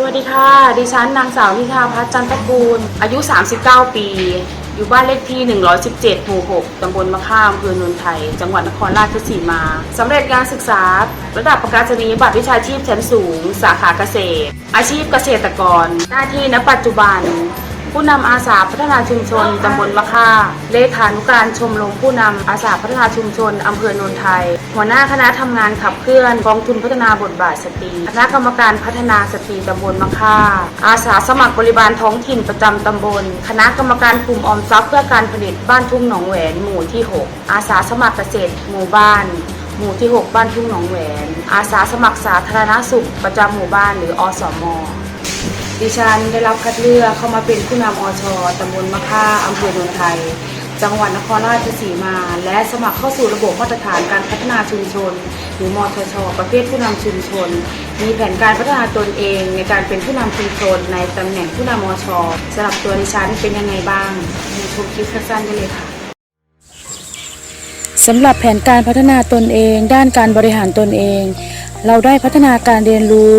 สวัสดีค่ะ ดิฉันนางสาวนิชาพัฒน์จันทกูล อายุ 39 ปี อยู่บ้านเลขที่ 117หมู่6ตำบลมะข้ามอำเภอโนนไทย จังหวัดนครราชสีมา สำเร็จการศึกษา ระดับประกาศนียบัตรวิชาชีพชั้นสูง สาขาเกษตร อาชีพเกษตรกร หน้าที่ณปัจจุบัน ผู้นำอาสาพัฒนาชุมชนตำบลมะค่า เลขานุการชมรมผู้นำอาสาพัฒนาชุมชนอำเภอโนนไทย หัวหน้าคณะทำงานขับเคลื่อนกองทุนพัฒนาบทบาทสตรี คณะกรรมการพัฒนาสตรีตำบลมะค่า อาสาสมัครบริบาลท้องถิ่นประจำตำบล คณะกรรมการกลุ่มออมทรัพย์เพื่อการผลิตบ้านทุ่งหนองแหวนหมู่ที่ 6 อาสาสมัครเกษตรหมู่บ้านหมู่ที่ 6 บ้านทุ่งหนองแหวน อาสาสมัครสาธารณสุขประจำหมู่บ้านหรืออสม ดิฉันได้รับคัดเลือกเข้ามาเป็นผู้นำอชตำบลมะค่าอำเภอโนนไทย จังหวัดนครราชสีมา และสมัครเข้าสู่ระบบมาตรฐานการพัฒนาชุมชน หรือมทช ประเภทผู้นำชุมชน มีแผนการพัฒนาตนเองในการเป็นผู้นำชุมชน ในตำแหน่งผู้นำอชสำหรับตัวดิฉันเป็นยังไงบ้างมีชมคลิปสั้นๆได้เลยค่ะสำหรับแผนการพัฒนาตนเอง ด้านการบริหารตนเอง เราได้พัฒนาการเรียนรู้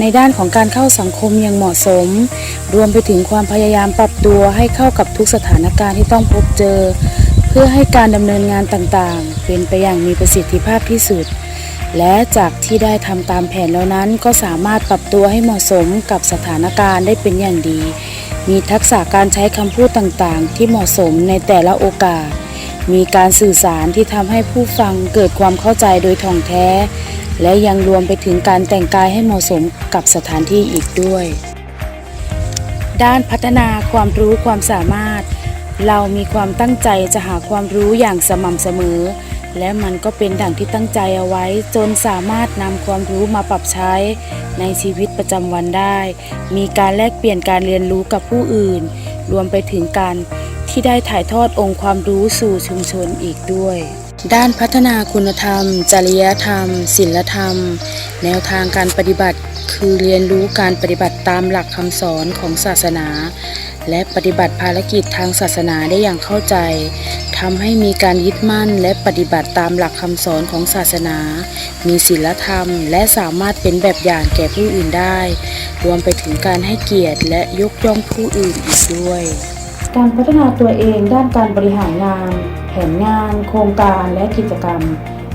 ในด้านของการเข้าสังคมอย่างเหมาะสม รวมไปถึงความพยายามปรับตัวให้เข้ากับทุกสถานการณ์ที่ต้องพบเจอ เพื่อให้การดำเนินงานต่างๆ เป็นไปอย่างมีประสิทธิภาพที่สุด และจากที่ได้ทำตามแผนแล้วนั้น ก็สามารถปรับตัวให้เหมาะสมกับสถานการณ์ได้เป็นอย่างดี มีทักษะการใช้คำพูดต่างๆ ที่เหมาะสมในแต่ละโอกาสมีการสื่อสารที่ทำให้ผู้ฟังเกิดความเข้าใจโดยท่องแท้ และยังรวมไปถึงการแต่งกายให้เหมาะสมกับสถานที่อีกด้วย ด้านพัฒนาความรู้ความสามารถ เรามีความตั้งใจจะหาความรู้อย่างสม่ำเสมอ และมันก็เป็นดั่งที่ตั้งใจเอาไว้ จนสามารถนำความรู้มาปรับใช้ ในชีวิตประจำวันได้ มีการแลกเปลี่ยนการเรียนรู้กับผู้อื่น รวมไปถึงการที่ได้ถ่ายทอดองค์ความรู้สู่ชุมชนอีกด้วย ด้านพัฒนาคุณธรรม จริยธรรมศีลธรรม แนวทางการปฏิบัติ คือเรียนรู้การปฏิบัติตามหลักคำสอนของศาสนา และปฏิบัติภารกิจทางศาสนาได้อย่างเข้าใจทำให้มีการยึดมั่นและปฏิบัติตามหลักคำสอนของศาสนา มีศีลธรรม และสามารถเป็นแบบอย่างแก่ผู้อื่นได้ รวมไปถึงการให้เกียรติและยกย่องผู้อื่นอีกด้วย การพัฒนาตัวเองด้านการบริหารงาน ผนงาน โครงการและกิจกรรม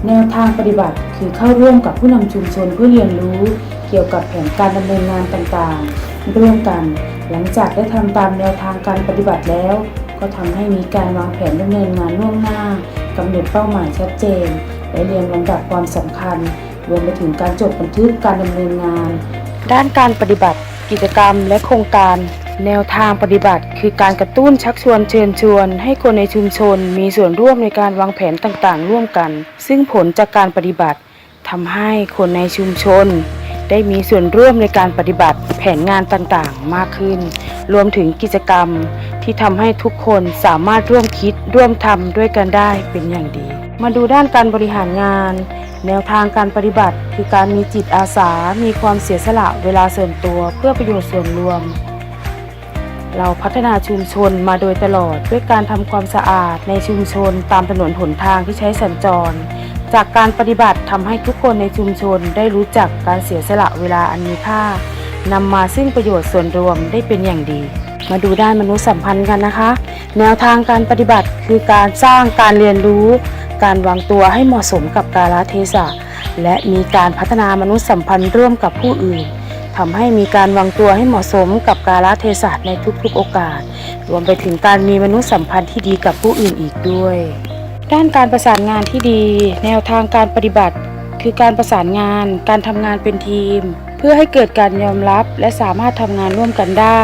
แนวทางปฏิบัติคือเข้าร่วมกับผู้นำชุมชนเพื่อเรียนรู้ เกี่ยวกับแผนการดำเนินงานต่างๆ ร่วมกัน หลังจากได้ทำตามแนวทางการปฏิบัติแล้ว ก็ทำให้มีการวางแผนดำเนินงานล่วงหน้ากำหนดเป้าหมายชัดเจน และเรียงลำดับความสำคัญ รวมไปถึงการจดบันทึกการดำเนินงาน ด้านการปฏิบัติ กิจกรรมและโครงการ แนวทางปฏิบัติ คือการกระตุ้นชักชวนเชิญชวน ให้คนในชุมชนมีส่วนร่วมในการวางแผนต่างๆ ร่วมกัน ซึ่งผลจากการปฏิบัติทำให้คนในชุมชน ได้มีส่วนร่วมในการปฏิบัติแผนงานต่างๆ มากขึ้น รวมถึงกิจกรรม ที่ทำให้ทุกคนสามารถร่วมคิดร่วมทำด้วยกันได้เป็นอย่างดี มาดูด้านการบริหารงาน แนวทางการปฏิบัติ คือการมีจิตอาสา มีความเสียสละเวลาส่วนตัวเพื่อประโยชน์ส่วนรวม เราพัฒนาชุมชนมาโดยตลอดด้วยการทำความสะอาดในชุมชนตามถนนหนทางที่ใช้สัญจร จากการปฏิบัติทำให้ทุกคนในชุมชนได้รู้จักการเสียสละเวลาอันมีค่านำมาซึ่งประโยชน์ส่วนรวมได้เป็นอย่างดี มาดูด้านมนุษยสัมพันธ์กันนะคะ แนวทางการปฏิบัติคือการสร้างการเรียนรู้ การวางตัวให้เหมาะสมกับกาลเทศะและมีการพัฒนามนุษยสัมพันธ์ร่วมกับผู้อื่น ทำให้มีการวางตัวให้เหมาะสมกับกาลเทศะในทุกๆโอกาส รวมไปถึงการมีมนุษยสัมพันธ์ที่ดีกับผู้อื่นอีกด้วย ด้านการประสานงานที่ดี แนวทางการปฏิบัติ คือการประสานงาน การทำงานเป็นทีม เพื่อให้เกิดการยอมรับและสามารถทำงานร่วมกันได้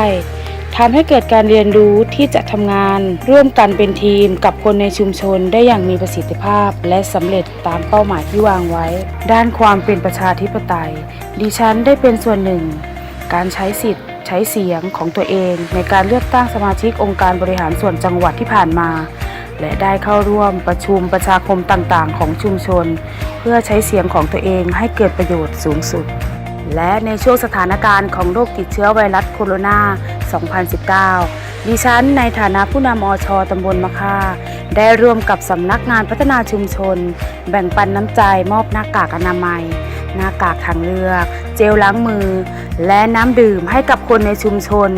ทำให้เกิดการเรียนรู้ที่จะทำงาน ร่วมกันเป็นทีมกับคนในชุมชนได้อย่างมีประสิทธิภาพ และสำเร็จตามเป้าหมายที่วางไว้ ด้านความเป็นประชาธิปไตย ดิฉันได้เป็นส่วนหนึ่ง การใช้สิทธิ์ใช้เสียงของตัวเอง ในการเลือกตั้งสมาชิกองค์การบริหารส่วนจังหวัดที่ผ่านมา และได้เข้าร่วมประชุมประชาคมต่างๆ ของชุมชน เพื่อใช้เสียงของตัวเองให้เกิดประโยชน์สูงสุด และในช่วงสถานการณ์ของโรคติดเชื้อไวรัสโคโรนา 2019 ดิฉันในฐานะผู้นำอชตำบลมะค่า ได้ร่วมกับสำนักงานพัฒนาชุมชน แบ่งปันน้ำใจมอบหน้ากากอนามัย หน้ากากทางเลือก เจลล้างมือ และน้ำดื่มให้กับคนในชุมชน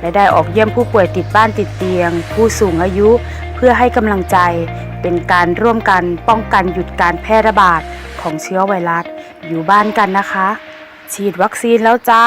และได้ออกเยี่ยมผู้ป่วยติดบ้านติดเตียง ผู้สูงอายุ เพื่อให้กำลังใจ เป็นการร่วมกันป้องกันหยุดการแพร่ระบาดของเชื้อไวรัส อยู่บ้านกันนะคะ ฉีดวัคซีนแล้วจ้า